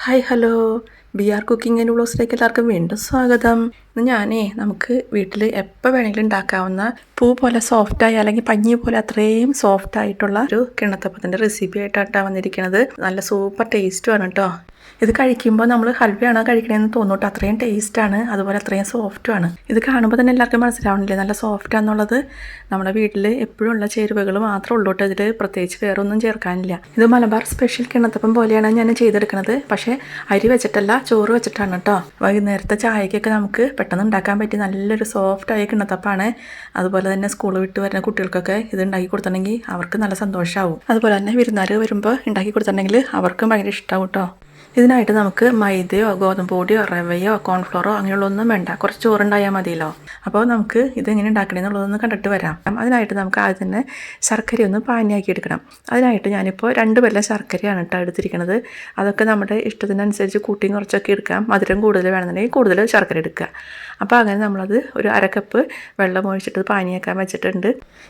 Hi hello B R cooking and വ്ളോഗ്സിലേക്ക് എല്ലാവർക്കും വീണ്ടും സ്വാഗതം. ഇന്ന് ഞാനേ നമുക്ക് വീട്ടിൽ എപ്പോൾ വേണമെങ്കിലും ഉണ്ടാക്കാവുന്ന പൂ പോലെ സോഫ്റ്റായി അല്ലെങ്കിൽ പഞ്ഞി പോലെ അത്രയും സോഫ്റ്റ് ആയിട്ടുള്ള ഒരു കിണത്തപ്പത്തിന്റെ റെസിപ്പി ആയിട്ടാണ് വന്നിരിക്കുന്നത് നല്ല സൂപ്പർ ടേസ്റ്റുമാണ് കേട്ടോ ഇത് കഴിക്കുമ്പോൾ നമ്മൾ ഹൽവയാണോ കഴിക്കണമെന്ന് തോന്നൂട്ടോ. അത്രയും ടേസ്റ്റാണ് അതുപോലെ അത്രയും സോഫ്റ്റുമാണ് ഇത് കാണുമ്പോൾ തന്നെ എല്ലാവർക്കും മനസ്സിലാവണില്ലേ? നല്ല സോഫ്റ്റ് ആണെന്നുള്ളത്. നമ്മുടെ വീട്ടിൽ എപ്പോഴും ഉള്ള ചേരുവകൾ മാത്രമേ ഉള്ളൂ കേട്ടോ ഇതിൽ പ്രത്യേകിച്ച് വേറെ ഒന്നും ചേർക്കാനില്ല. ഇത് മലബാർ സ്പെഷ്യൽ കിണത്തപ്പം പോലെയാണ് ഞാൻ ചെയ്തെടുക്കുന്നത് പക്ഷേ അരി വെച്ചിട്ടല്ല ചോറ് വെച്ചിട്ടാണ് കേട്ടോ വൈകുന്നേരത്തെ ചായക്കൊക്കെ നമുക്ക് പെട്ടെന്ന് ഉണ്ടാക്കാൻ പറ്റിയ നല്ലൊരു സോഫ്റ്റ് സോഫ്റ്റായ കിണ്ണത്തപ്പാണ് അതുപോലെ തന്നെ സ്കൂൾ വിട്ട് വരുന്ന കുട്ടികൾക്കൊക്കെ ഇത് ഉണ്ടാക്കി കൊടുത്തിട്ടുണ്ടെങ്കിൽ അവർക്ക് നല്ല സന്തോഷമാവും അതുപോലെ തന്നെ വിരുന്നാർ വരുമ്പോൾ ഉണ്ടാക്കി കൊടുത്തിട്ടുണ്ടെങ്കിൽ അവർക്കും ഭയങ്കര ഇഷ്ടമാവും കേട്ടോ ഇതിനായിട്ട് നമുക്ക് മൈദയോ ഗോതമ്പ് പൊടിയോ റവയോ കോൺഫ്ലോറോ അങ്ങനെയുള്ളൊന്നും വേണ്ട. കുറച്ച് ചോറുണ്ടായാൽ മതിയല്ലോ. അപ്പോൾ നമുക്ക് ഇതെങ്ങനെ ഉണ്ടാക്കണമെന്നുള്ളതൊന്ന് കണ്ടിട്ട് വരാം. അതിനായിട്ട് നമുക്ക് ആദ്യം തന്നെ ശർക്കര ഒന്ന് പാനിയാക്കി എടുക്കണം അതിനായിട്ട് ഞാനിപ്പോൾ രണ്ട് വെല്ലം ശർക്കരയാണ് കേട്ടോ എടുത്തിരിക്കുന്നത് അതൊക്കെ നമ്മുടെ ഇഷ്ടത്തിനനുസരിച്ച് കൂട്ടിയും കുറച്ചൊക്കെ എടുക്കാം. മധുരം കൂടുതൽ വേണമെന്നുണ്ടെങ്കിൽ കൂടുതൽ ശർക്കര എടുക്കുക. അപ്പോൾ അങ്ങനെ നമ്മളത് ഒരു അരക്കപ്പ് വെള്ളം ഒഴിച്ചിട്ട് പാനിയാക്കാൻ വെച്ചിട്ടുണ്ട്.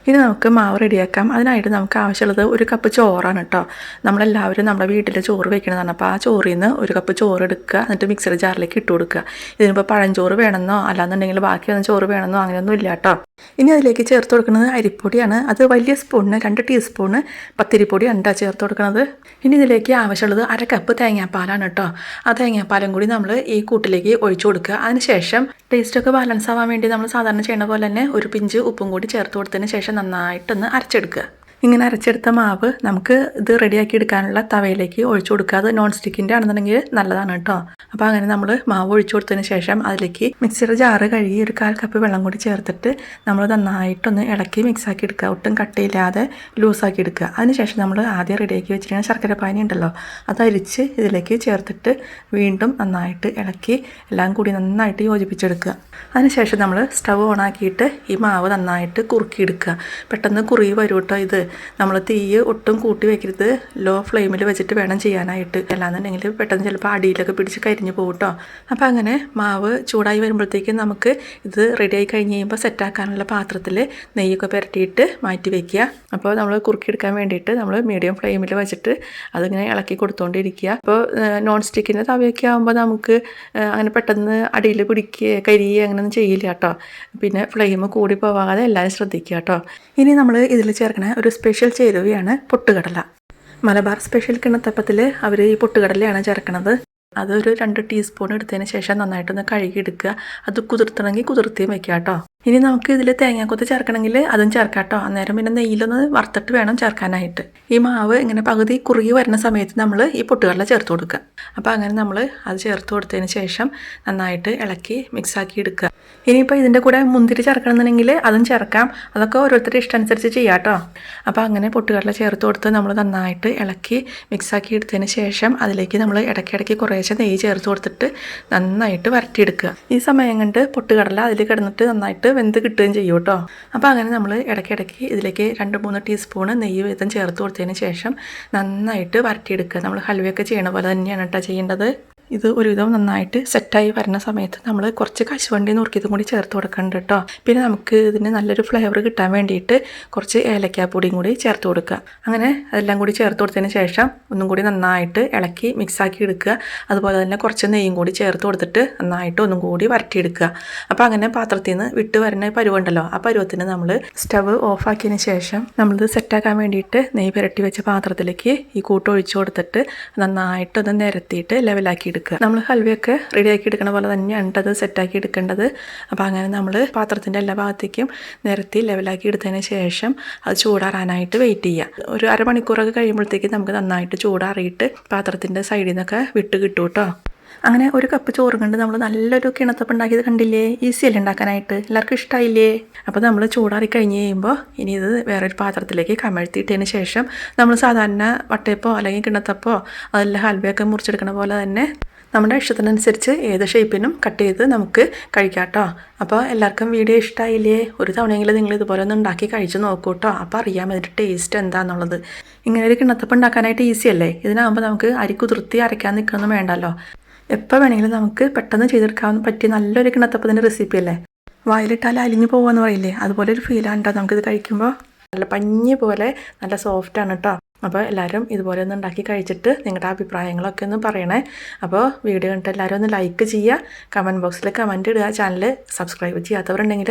ഇനി നമുക്ക് മാവ് റെഡിയാക്കാം. അതിനായിട്ട് നമുക്ക് ആവശ്യമുള്ളത് ഒരു കപ്പ് ചോറാണ് കേട്ടോ. നമ്മളെല്ലാവരും നമ്മുടെ വീട്ടിൽ ചോറ് വെക്കണതാണ്. അപ്പോൾ ആ ചോറിൽ നിന്ന് ഒരു കപ്പ് ചോറ് എടുക്കുക എന്നിട്ട് മിക്സർ ജാറിലേക്ക് ഇട്ട് കൊടുക്കുക. ഇതിനിപ്പോൾ പഴഞ്ചോറ് വേണമെന്നോ അല്ലാന്നുണ്ടെങ്കിൽ ബാക്കി വന്ന ചോറ് വേണമെന്നോ അങ്ങനെയൊന്നും ഇല്ല കേട്ടോ ഇനി അതിലേക്ക് ചേർത്ത് കൊടുക്കുന്നത് അരിപ്പൊടിയാണ്. അത് വലിയ സ്പൂണിന് രണ്ട് ടീസ്പൂണ് പത്തിരിപ്പൊടിയാണ് കേട്ടോ ചേർത്ത് കൊടുക്കുന്നത്. ഇനി ഇതിലേക്ക് ആവശ്യമുള്ളത് അര കപ്പ് തേങ്ങാപ്പാലാണ് കേട്ടോ ആ തേങ്ങാപ്പാലും കൂടി നമ്മൾ ഈ കൂട്ടിലേക്ക് ഒഴിച്ചു കൊടുക്കുക. അതിനുശേഷം ടേസ്റ്റൊക്കെ ബാലൻസ് ആവാൻ വേണ്ടി നമ്മൾ സാധാരണ ചെയ്യുന്ന പോലെ തന്നെ ഒരു പിഞ്ച് ഉപ്പും കൂടി ചേർത്ത് കൊടുത്തതിന് ശേഷം നന്നായിട്ടൊന്ന് അരച്ചെടുക്കുക. ഇങ്ങനെ അരച്ചെടുത്ത മാവ് നമുക്ക് ഇത് റെഡിയാക്കി എടുക്കാനുള്ള തവയിലേക്ക് ഒഴിച്ചു കൊടുക്കുക. അത് നോൺ സ്റ്റിക്കിന്റെ ആണെന്നുണ്ടെങ്കിൽ നല്ലതാണ് കേട്ടോ. അപ്പോൾ അങ്ങനെ നമ്മൾ മാവ് ഒഴിച്ചു കൊടുത്തതിന് ശേഷം അതിലേക്ക് മിക്സിയുടെ ജാറ് കഴുകി ഒരു കാൽ കപ്പ് വെള്ളം കൂടി ചേർത്തിട്ട് നമ്മൾ നന്നായിട്ടൊന്ന് ഇളക്കി മിക്സാക്കി എടുക്കുക. ഒട്ടും കട്ടയില്ലാതെ ലൂസാക്കി എടുക്കുക. അതിനുശേഷം നമ്മൾ ആദ്യം റെഡിയാക്കി വെച്ചിരിക്കുന്ന ശർക്കര പാനി ഉണ്ടല്ലോ അത് അരിച്ച് ഇതിലേക്ക് ചേർത്തിട്ട് വീണ്ടും നന്നായിട്ട് ഇളക്കി എല്ലാം കൂടി നന്നായിട്ട് യോജിപ്പിച്ചെടുക്കുക. അതിനുശേഷം നമ്മൾ സ്റ്റവ് ഓണാക്കിയിട്ട് ഈ മാവ് നന്നായിട്ട് കുറുക്കിയെടുക്കുക പെട്ടെന്ന് കുറി വരും കേട്ടോ ഇത്. നമ്മൾ തീ ഒട്ടും കൂട്ടി വെക്കരുത്. ലോ ഫ്ലെയിമിൽ വെച്ചിട്ട് വേണം ചെയ്യാനായിട്ട്. അല്ലാന്നുണ്ടെങ്കിൽ പെട്ടെന്ന് ചിലപ്പോൾ അടിയിലൊക്കെ പിടിച്ച് കരിഞ്ഞു കേട്ടോ അപ്പോൾ അങ്ങനെ മാവ് ചൂടായി വരുമ്പോഴത്തേക്കും നമുക്ക് ഇത് റെഡിയായി കഴിഞ്ഞ് കഴിയുമ്പോൾ സെറ്റാക്കാനുള്ള പാത്രത്തിൽ നെയ്യൊക്കെ പുരട്ടിയിട്ട് മാറ്റി വയ്ക്കുക അപ്പോൾ നമ്മൾ കുറുക്കിയെടുക്കാൻ വേണ്ടിയിട്ട് നമ്മൾ മീഡിയം ഫ്ലെയിമിൽ വെച്ചിട്ട് അതിങ്ങനെ ഇളക്കി കൊടുത്തുകൊണ്ടിരിക്കുക അപ്പോൾ നോൺ സ്റ്റിക്കിന്റെ തവയൊക്കെ ആകുമ്പോൾ നമുക്ക് അങ്ങനെ പെട്ടെന്ന് അടിയിൽ പിടിക്കുക കരിയുക അങ്ങനെയൊന്നും ചെയ്യില്ല കേട്ടോ പിന്നെ ഫ്ലെയിം കൂടി പോവാതെ എല്ലാവരും ശ്രദ്ധിക്കുക കേട്ടോ ഇനി നമ്മൾ ഇതിൽ ചേർക്കണ ഒരു സ്പെഷ്യൽ ചേരുവയാണ് പൊട്ടുകടല. മലബാർ സ്പെഷ്യൽ കിണത്തപ്പത്തിൽ അവർ ഈ പൊട്ടുകടലയാണ് ചേർക്കുന്നത് അതൊരു രണ്ട് ടീസ്പൂൺ എടുത്തതിന് ശേഷം നന്നായിട്ടൊന്ന് കഴുകിയെടുക്കുക. അത് കുതിർത്തണമെങ്കിൽ കുതിർത്തിയും വെക്കുക കേട്ടോ. ഇനി നമുക്ക് ഇതിൽ തേങ്ങാക്കൊത്ത് ചേർക്കണമെങ്കിൽ അതും ചേർക്കാം കേട്ടോ. അന്നേരം പിന്നെ നെയ്യിലൊന്ന് വറുത്തിട്ട് വേണം ചേർക്കാനായിട്ട്. ഈ മാവ് ഇങ്ങനെ പകുതി കുറുകി വരുന്ന സമയത്ത് നമ്മൾ ഈ പൊട്ടുകടല ചേർത്ത് കൊടുക്കുക. അപ്പോൾ അങ്ങനെ നമ്മൾ അത് ചേർത്ത് കൊടുത്തതിന് ശേഷം നന്നായിട്ട് ഇളക്കി മിക്സാക്കി എടുക്കുക. ഇനിയിപ്പോൾ ഇതിന്റെ കൂടെ മുന്തിരി ചേർക്കണമെന്നുണ്ടെങ്കിൽ അതും ചേർക്കാം. അതൊക്കെ ഓരോരുത്തരുടെ ഇഷ്ടമനുസരിച്ച് ചെയ്യാം കേട്ടോ. അപ്പോൾ അങ്ങനെ പൊട്ടുകടല ചേർത്ത് കൊടുത്ത് നമ്മൾ നന്നായിട്ട് ഇളക്കി മിക്സാക്കി എടുത്തതിന് ശേഷം അതിലേക്ക് നമ്മൾ ഇടയ്ക്കിടയ്ക്ക് കുറേശ്ശെ നെയ്യ് ചേർത്ത് കൊടുത്തിട്ട് നന്നായിട്ട് വരട്ടിയെടുക്കുക. ഈ സമയം കണ്ട് പൊട്ടുകടല അതിൽ കിടന്നിട്ട് നന്നായിട്ട് വെന്ത് കിട്ടുകയും ചെയ്യും കേട്ടോ. അപ്പോൾ അങ്ങനെ നമ്മൾ ഇടയ്ക്കിടയ്ക്ക് ഇതിലേക്ക് രണ്ട് മൂന്ന് ടീസ്പൂണ് നെയ്യ് വീതം ചേർത്ത് കൊടുത്തതിന് ശേഷം നന്നായിട്ട് വരട്ടിയെടുക്കുക. നമ്മൾ ഹൽവയൊക്കെ ചെയ്യണ പോലെ തന്നെയാണ് കേട്ടോ ചെയ്യേണ്ടത്. ഇത് ഒരുവിധം നന്നായിട്ട് സെറ്റായി വരുന്ന സമയത്ത് നമ്മൾ കുറച്ച് കശുവണ്ടി നുറുക്കിയതും കൂടി ചേർത്ത് കൊടുക്കേണ്ട കേട്ടോ പിന്നെ നമുക്ക് ഇതിന് നല്ലൊരു ഫ്ലേവർ കിട്ടാൻ വേണ്ടിയിട്ട് കുറച്ച് ഏലക്കാപ്പൊടിയും കൂടി ചേർത്ത് കൊടുക്കുക. അങ്ങനെ അതെല്ലാം കൂടി ചേർത്ത് കൊടുത്തതിന് ശേഷം ഒന്നും കൂടി നന്നായിട്ട് ഇളക്കി മിക്സാക്കി എടുക്കുക. അതുപോലെ തന്നെ കുറച്ച് നെയ്യും കൂടി ചേർത്ത് കൊടുത്തിട്ട് നന്നായിട്ട് ഒന്നും കൂടി വരട്ടിയെടുക്കുക. അപ്പോൾ അങ്ങനെ പാത്രത്തിൽ നിന്ന് വിട്ട് വരുന്ന പരുവുണ്ടല്ലോ ആ പരുവത്തിന് നമ്മൾ സ്റ്റവ് ഓഫാക്കിയതിന് ശേഷം നമ്മളിത് സെറ്റാക്കാൻ വേണ്ടിയിട്ട് നെയ്യ് പുരട്ടി വെച്ച പാത്രത്തിലേക്ക് ഈ കൂട്ടൊഴിച്ചു കൊടുത്തിട്ട് നന്നായിട്ടൊന്ന് നിരത്തിയിട്ട് ലെവലാക്കി എടുക്കുക. നമ്മൾ ഹൽവയൊക്കെ റെഡിയാക്കി എടുക്കണ പോലെ തന്നെയാണ് അത് സെറ്റാക്കി എടുക്കേണ്ടത്. അപ്പോൾ അങ്ങനെ നമ്മൾ പാത്രത്തിന്റെ എല്ലാ ഭാഗത്തേക്കും നിരത്തി ലെവലാക്കി എടുത്തതിന് ശേഷം അത് ചൂടാറാനായിട്ട് വെയിറ്റ് ചെയ്യുക ഒരു അരമണിക്കൂറൊക്കെ കഴിയുമ്പോഴത്തേക്കും നമുക്ക് നന്നായിട്ട് ചൂടാറിയിട്ട് പാത്രത്തിന്റെ സൈഡിൽ നിന്നൊക്കെ വിട്ട് കിട്ടും കേട്ടോ അങ്ങനെ ഒരു കപ്പ് ചോറ് കണ്ട് നമ്മൾ നല്ലൊരു കിണത്തപ്പം ഉണ്ടാക്കിയത് കണ്ടില്ലേ? ഈസി അല്ലേ ഉണ്ടാക്കാനായിട്ട്? എല്ലാവർക്കും ഇഷ്ടമായില്ലേ അപ്പോൾ നമ്മൾ ചൂടാറി കഴിഞ്ഞ് കഴിയുമ്പോൾ ഇനി ഇത് വേറൊരു പാത്രത്തിലേക്ക് കമഴ്ത്തിയിട്ടതിന് ശേഷം നമ്മൾ സാധാരണ വട്ടയപ്പോ അല്ലെങ്കിൽ കിണത്തപ്പോ അതെല്ലാം ഹൽവയൊക്കെ മുറിച്ചെടുക്കണ പോലെ തന്നെ നമ്മുടെ ഇഷ്ടത്തിനനുസരിച്ച് ഏത് ഷേപ്പിനും കട്ട് ചെയ്ത് നമുക്ക് കഴിക്കാം കേട്ടോ അപ്പോൾ എല്ലാവർക്കും വീഡിയോ ഇഷ്ടമായില്ലേ ഒരു തവണയെങ്കിലും നിങ്ങൾ ഇതുപോലെ ഒന്ന് ഉണ്ടാക്കി കഴിച്ച് നോക്കൂ കേട്ടോ അപ്പോൾ അറിയാം ഇതിന്റെ ടേസ്റ്റ് എന്താണെന്നുള്ളത് ഇങ്ങനെ ഒരു കിണത്തപ്പം ഉണ്ടാക്കാനായിട്ട് ഈസി അല്ലേ? ഇതിനാകുമ്പോൾ നമുക്ക് അരി കുതിർത്തി അരയ്ക്കാൻ നിൽക്കണമെന്ന് വേണ്ടല്ലോ. എപ്പോൾ വേണമെങ്കിലും നമുക്ക് പെട്ടെന്ന് ചെയ്തെടുക്കാൻ പറ്റിയ നല്ലൊരു കിണത്തപ്പത്തിന്റെ റെസിപ്പി അല്ലേ? വായിലിട്ടാൽ അലിഞ്ഞു പോകുമെന്ന് പറയില്ലേ? അതുപോലെ ഒരു ഫീലാണ് കേട്ടോ നമുക്കിത് കഴിക്കുമ്പോൾ നല്ല പഞ്ഞി പോലെ നല്ല സോഫ്റ്റാണ് കേട്ടോ അപ്പോൾ എല്ലാവരും ഇതുപോലെ ഒന്ന് ഉണ്ടാക്കി കഴിച്ചിട്ട് നിങ്ങളുടെ അഭിപ്രായങ്ങളൊക്കെ ഒന്ന് പറയണേ. അപ്പോൾ വീഡിയോ കണ്ടിട്ട് എല്ലാവരും ഒന്ന് ലൈക്ക് ചെയ്യുക. കമന്റ് ബോക്സിൽ കമന്റ് ഇടുക. ചാനൽ സബ്സ്ക്രൈബ് ചെയ്യാത്തവരുണ്ടെങ്കിൽ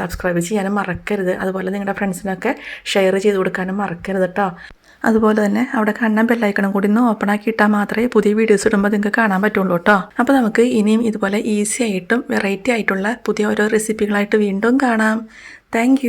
സബ്സ്ക്രൈബ് ചെയ്യാനും മറക്കരുത്. അതുപോലെ നിങ്ങളുടെ ഫ്രണ്ട്സിനൊക്കെ ഷെയർ ചെയ്ത് കൊടുക്കാനും മറക്കരുത് കേട്ടോ അതുപോലെ തന്നെ അവിടെ കണ്ണൻ ബെല്ലൈക്കണം കൂടി ഒന്ന് ഓപ്പൺ ആക്കി ഇട്ടാൽ മാത്രമേ പുതിയ വീഡിയോസ് ഇടുമ്പോൾ നിങ്ങൾക്ക് കാണാൻ പറ്റുള്ളൂ കേട്ടോ അപ്പോൾ നമുക്ക് ഇനിയും ഇതുപോലെ ഈസി ആയിട്ടും വെറൈറ്റി ആയിട്ടുള്ള പുതിയ ഓരോ റെസിപ്പികളായിട്ട് വീണ്ടും കാണാം. താങ്ക്